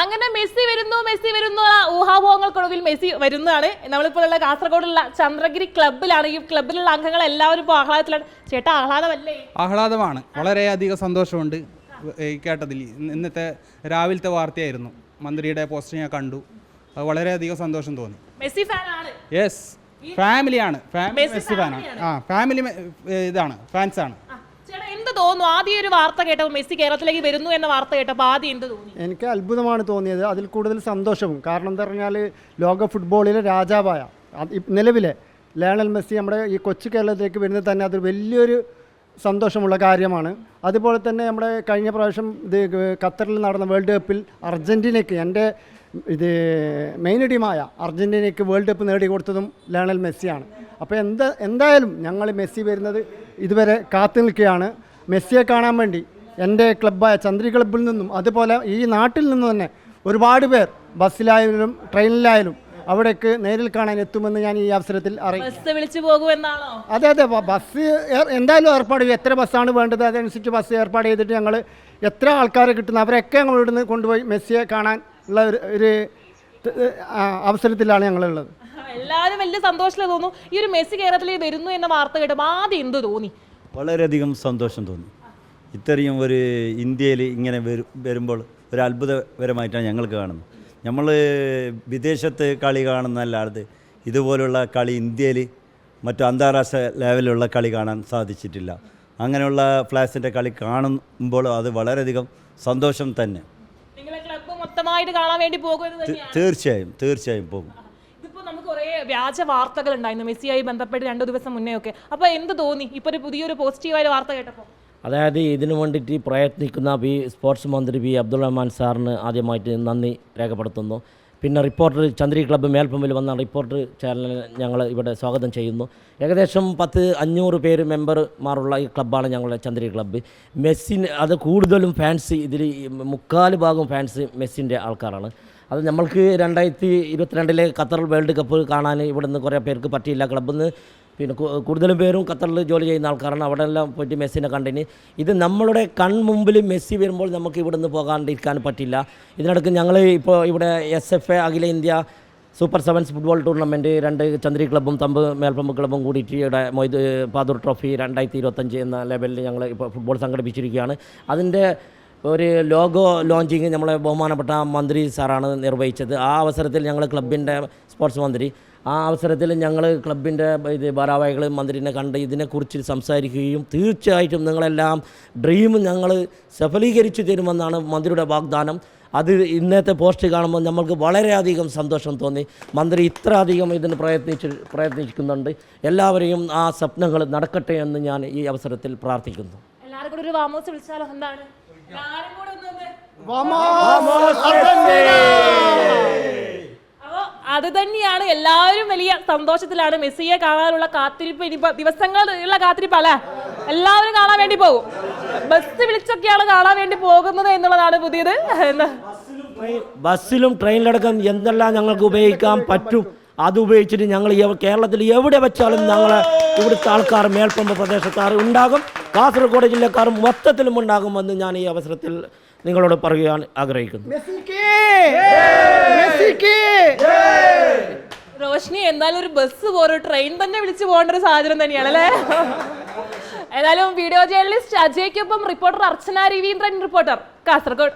അങ്ങനെ മെസ്സി വരുന്നു മെസ്സി വരുന്നു ആ ഊഹാപോഹങ്ങൾക്കൊടുവിൽ മെസ്സി വരുന്നതാണ്. നമ്മളിപ്പോഴുള്ള കാസർഗോഡുള്ള ചന്ദ്രഗിരി ക്ലബിലാണ് ഈ ക്ലബിലുള്ള അംഗങ്ങൾ എല്ലാവരും ഇപ്പോൾ ആഹ്ലാദത്തിലാണ്. ചേട്ടാ ആഹ്ലാദമല്ലേ? ആഹ്ലാദമാണ്. വളരെയധികം സന്തോഷമുണ്ട്. കേട്ടതിൽ. ഇന്നത്തെ രാവിലത്തെ വാർത്തയായിരുന്നു. മന്ത്രിയുടെ പോസ്റ്റ് ഞാൻ കണ്ടു. അത് വളരെയധികം സന്തോഷം തോന്നി. മെസ്സി ഫാനാണ്. യെസ് ഫാമിലിയാണ് ഫാമിലി മെസ്സി ഫാനാണ്. ആ ഫാമിലി ഇതാണ്. ഫാൻസാണ് തോന്നുന്നു. ആദ്യം ഒരു വാർത്ത കേട്ടപ്പോൾ മെസ്സി കേരളത്തിലേക്ക് വരുന്നു എന്ന വാർത്ത കേട്ടപ്പോൾ ആദ്യം എന്ത് തോന്നി? എനിക്ക് അത്ഭുതമാണ് തോന്നിയത്. അതിൽ കൂടുതൽ സന്തോഷവും. കാരണം എന്താ പറഞ്ഞാൽ ലോക ഫുട്ബോളിലെ രാജാവായ നിലവിലെ ലയണൽ മെസ്സി നമ്മുടെ ഈ കൊച്ചു കേരളത്തിലേക്ക് വരുന്നത് തന്നെ അതൊരു വലിയൊരു സന്തോഷമുള്ള കാര്യമാണ്. അതുപോലെ തന്നെ നമ്മുടെ കഴിഞ്ഞ പ്രാവശ്യം ഇത് ഖത്തറിൽ നടന്ന വേൾഡ് കപ്പിൽ അർജന്റീനയ്ക്ക് എന്റെ ഇത് മെയിൻ ടീമായ അർജന്റീനയ്ക്ക് വേൾഡ് കപ്പ് നേടിക്കൊടുത്തതും ലയണൽ മെസ്സിയാണ്. അപ്പോൾ എന്താ എന്തായാലും ഞങ്ങൾ മെസ്സി വരുന്നത് ഇതുവരെ കാത്തു നിൽക്കുകയാണ്. മെസ്സിയെ കാണാൻ വേണ്ടി എന്റെ ക്ലബ്ബായ ചന്ദ്രി ക്ലബ്ബിൽ നിന്നും അതുപോലെ ഈ നാട്ടിൽ നിന്നും തന്നെ ഒരുപാട് പേർ ബസ്സിലായാലും ട്രെയിനിലായാലും അവിടേക്ക് നേരിൽ കാണാൻ എത്തുമെന്ന് ഞാൻ ഈ അവസരത്തിൽ അറിയിക്കും ബസ് വിളിച്ചു പോകുമെന്നാണോ അതെ അതെ. ബസ് എന്തായാലും ഏർപ്പാട് ചെയ്യും. എത്ര ബസ്സാണ് വേണ്ടത്? അതനുസരിച്ച് ബസ് ഏർപ്പാട് ചെയ്തിട്ട് ഞങ്ങൾ എത്ര ആൾക്കാരെ കിട്ടുന്ന? അവരൊക്കെ ഞങ്ങൾ ഇവിടുന്ന് കൊണ്ടുപോയി മെസ്സിയെ കാണാൻ ഉള്ള ഒരു അവസരത്തിലാണ് ഞങ്ങൾ ഉള്ളത് അവസരത്തിലാണ് ഞങ്ങളുള്ളത്. എല്ലാവരും വലിയ സന്തോഷത്തിൽ തോന്നുന്നു. ഈ ഒരു മെസ്സി കേരളത്തിലേക്ക് വരുന്നു എന്ന വാർത്ത കേട്ടപ്പോൾ ആദ്യം എന്ത് തോന്നി? വളരെയധികം സന്തോഷം തോന്നി. ഇത്രയും ഒരു ഇന്ത്യയിൽ ഇങ്ങനെ വരുമ്പോൾ ഒരു അത്ഭുതകരമായിട്ടാണ് ഞങ്ങൾക്ക് കാണുന്നത്. നമ്മൾ വിദേശത്ത് കളി കാണുന്നല്ലാതെ ഇതുപോലുള്ള കളി ഇന്ത്യയിൽ മറ്റു അന്താരാഷ്ട്ര ലെവലിലുള്ള കളി കാണാൻ സാധിച്ചിട്ടില്ല. അങ്ങനെയുള്ള ഫ്ലാസിന്റെ കളി കാണുമ്പോൾ അത് വളരെയധികം സന്തോഷം തന്നെ. തീർച്ചയായും തീർച്ചയായും പോകും. വ്യാജ വാർത്തകൾ ഉണ്ടായിരുന്നു. മെസ്സിയായി ബന്ധപ്പെട്ട് രണ്ടു ദിവസം മുന്നേ ഒക്കെ. അപ്പൊ എന്ത് തോന്നി? ഇപ്പൊ ഒരു പുതിയൊരു പോസിറ്റീവായ വാർത്ത കേട്ടപ്പോൾ. അതായത് ഇതിനു വേണ്ടിയിട്ട് പ്രയത്നിക്കുന്ന പി സ്പോർട്സ് മന്ത്രി പി അബ്ദുൾ റഹ്മാൻ സാറിന് ആദ്യമായിട്ട് നന്ദി രേഖപ്പെടുത്തുന്നു. പിന്നെ റിപ്പോർട്ടർ ചന്ദ്രി ക്ലബ്ബ് മേൽപ്പമ്പിൽ വന്ന റിപ്പോർട്ടർ ചാനൽ ഞങ്ങൾ ഇവിടെ സ്വാഗതം ചെയ്യുന്നു. ഏകദേശം പത്ത് അഞ്ഞൂറ് പേര് മെമ്പർമാരുള്ള ഈ ക്ലബ്ബാണ് ഞങ്ങളുടെ ചന്ദ്രി ക്ലബ്ബ് മെസ്സിന് അത് കൂടുതലും ഫാൻസ് ഇതിൽ മുക്കാൽ ഭാഗം ഫാൻസ് മെസ്സിന്റെ ആൾക്കാരാണ്. അത് നമ്മൾക്ക് രണ്ടായിരത്തി ഇരുപത്തിരണ്ടിലെ ഖത്തർ വേൾഡ് കപ്പ് കാണാൻ ഇവിടെ നിന്ന് കുറേ പേർക്ക് പറ്റിയില്ല. ക്ലബ്ബിൽ നിന്ന് പിന്നെ കൂടുതലും പേരും ഖത്തറിൽ ജോലി ചെയ്യുന്ന ആൾക്കാരാണ്. അവിടെ എല്ലാം പോയിട്ട് മെസ്സിനെ കണ്ടിന്. ഇത് നമ്മളുടെ കൺമുമ്പിൽ മെസ്സി വരുമ്പോൾ നമുക്ക് ഇവിടെ നിന്ന് പോകാണ്ടിരിക്കാൻ പറ്റില്ല. ഇതിനിടയ്ക്ക് ഞങ്ങൾ ഇപ്പോൾ ഇവിടെ S F A Akhila India super sevens football tournament രണ്ട് ചന്ദ്രി ക്ലബ്ബും തമ്പ് മേൽപ്പമ്പ് ക്ലബ്ബും കൂടിയിട്ട് ഇവിടെ മൊയ്ത് പാതൂർ ട്രോഫി രണ്ടായിരത്തി ഇരുപത്തഞ്ച് എന്ന ലെവലിൽ ഞങ്ങൾ ഇപ്പോൾ ഫുട്ബോൾ സംഘടിപ്പിച്ചിരിക്കുകയാണ്. അതിന്റെ ഒരു ലോഗോ ലോഞ്ചിങ് നമ്മളെ ബഹുമാനപ്പെട്ട മന്ത്രി സാറാണ് നിർവഹിച്ചത്. ആ അവസരത്തിൽ ഞങ്ങൾ ക്ലബിന്റെ സ്പോർട്സ് മന്ത്രി. ആ അവസരത്തിൽ ഞങ്ങൾ ക്ലബിന്റെ ഇത് ഭാരവാഹികൾ മന്ത്രിനെ കണ്ട് ഇതിനെക്കുറിച്ച് സംസാരിക്കുകയും തീർച്ചയായിട്ടും നിങ്ങളെല്ലാം ഡ്രീം ഞങ്ങൾ സഫലീകരിച്ചു തരുമെന്നാണ് മന്ത്രിയുടെ വാഗ്ദാനം. അത് ഇന്നത്തെ പോസ്റ്റ് കാണുമ്പോൾ നമ്മൾക്ക് വളരെയധികം സന്തോഷം തോന്നി. മന്ത്രി ഇത്ര അധികം ഇതിന് പ്രയത്നിച്ച് പ്രയത്നിക്കുന്നുണ്ട്. എല്ലാവരെയും ആ സ്വപ്നങ്ങൾ നടക്കട്ടെ എന്ന് ഞാൻ ഈ അവസരത്തിൽ പ്രാർത്ഥിക്കുന്നു. എല്ലാവർക്കും ഒരു വാമോസ് വിളിച്ചാലോ? എന്താണ്? അപ്പോ അത് തന്നെയാണ് എല്ലാവരും വലിയ സന്തോഷത്തിലാണ് മെസ്സിയെ കാണാനുള്ള കാത്തിരിപ്പ്. ഇനിയിപ്പോ ദിവസങ്ങൾ ഉള്ള കാത്തിരിപ്പ് അല്ലേ? എല്ലാവരും കാണാൻ വേണ്ടി പോകും. ബസ് വിളിച്ചൊക്കെയാണ് കാണാൻ വേണ്ടി പോകുന്നത് എന്നുള്ളതാണ് പുതിയത്. എന്താ? ബസ്സിലും ട്രെയിനിലടക്കം എന്തെല്ലാം ഞങ്ങൾക്ക് ഉപയോഗിക്കാൻ പറ്റും അത് ഉപയോഗിച്ചിട്ട് ഞങ്ങൾ കേരളത്തിൽ എവിടെ വെച്ചാലും ഞങ്ങൾ ഇവിടുത്തെ ആൾക്കാർ മേൽപ്പമ്പ് പ്രദേശക്കാർ ഉണ്ടാകും. കാസർഗോഡ് ജില്ലക്കാർ മൊത്തത്തിലും ഉണ്ടാകുമെന്ന് ഞാൻ ഈ അവസരത്തിൽ നിങ്ങളോട് പറയുവാൻ ആഗ്രഹിക്കുന്നു. റോഷ്നി എന്നാലും ഒരു ബസ് പോലും ട്രെയിൻ തന്നെ വിളിച്ചു പോകേണ്ട ഒരു സാഹചര്യം തന്നെയാണ് അല്ലേ? ഏതായാലും വീഡിയോ ജേർണലിസ്റ്റ് അജയ്ക്കൊപ്പം റിപ്പോർട്ടർ അർച്ചന രവീന്ദ്രൻ റിപ്പോർട്ടർ കാസർഗോഡ്.